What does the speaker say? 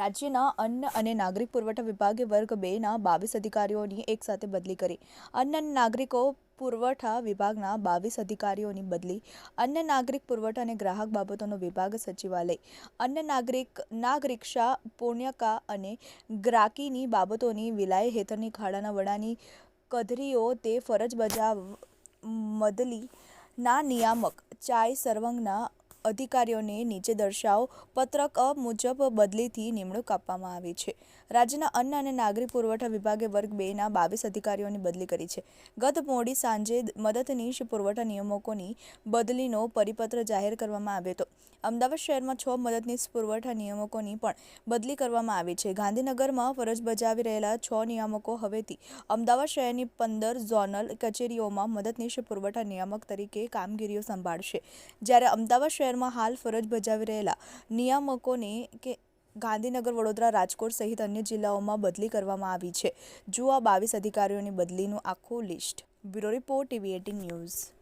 રાજ્યના અન્ન અને નાગરિક પુરવઠા વિભાગે વર્ગ બેના બાવીસ અધિકારીઓની એકસાથે બદલી કરી. અન્ન અને નાગરિકો પુરવઠા વિભાગના બાવીસ અધિકારીઓની બદલી. અન્ન, નાગરિક પુરવઠા અને ગ્રાહક બાબતોનો વિભાગ સચિવાલય. અન્ન, નાગરિક, નાગરિક્ષા પૂર્ણકા અને ગ્રાકીની બાબતોની વિલાય હેઠળની ખાડાના વડાની કધરીઓ તે ફરજ બજાવ મદલીના નિયામક, ચાય, સર્વંગના અધિકારીઓને નીચે દર્શાવ પત્રક મુજબ બદલીથી નિમણૂક આપવામાં આવી છે. રાજ્યના અન્ન અને નાગરિક પુરવઠા વિભાગે વર્ગ બેના બાવીસ અધિકારીઓની બદલી કરી છે. ગત મોડી સાંજે મદદનીશ પુરવઠા નિયામકોની બદલીનો પરિપત્ર જાહેર કરવામાં આવ્યો હતો. અમદાવાદ શહેરમાં છ મદદનીશ પુરવઠા નિયામકોની પણ બદલી કરવામાં આવી છે. ગાંધીનગરમાં ફરજ બજાવી રહેલા છ નિયામકો હવેથી અમદાવાદ શહેરની પંદર ઝોનલ કચેરીઓમાં મદદનીશ પુરવઠા નિયામક તરીકે કામગીરીઓ સંભાળશે. જ્યારે અમદાવાદ શહેરમાં હાલ ફરજ બજાવી રહેલા નિયામકોને કે ગાંધીનગર, વડોદરા, રાજકોટ સહિત અન્ય જિલ્લાઓમાં બદલી કરવામાં આવી છે. જુઓ આ બાવીસ અધિકારીઓની બદલીનું આખું list. Bureau report TV eighteen news.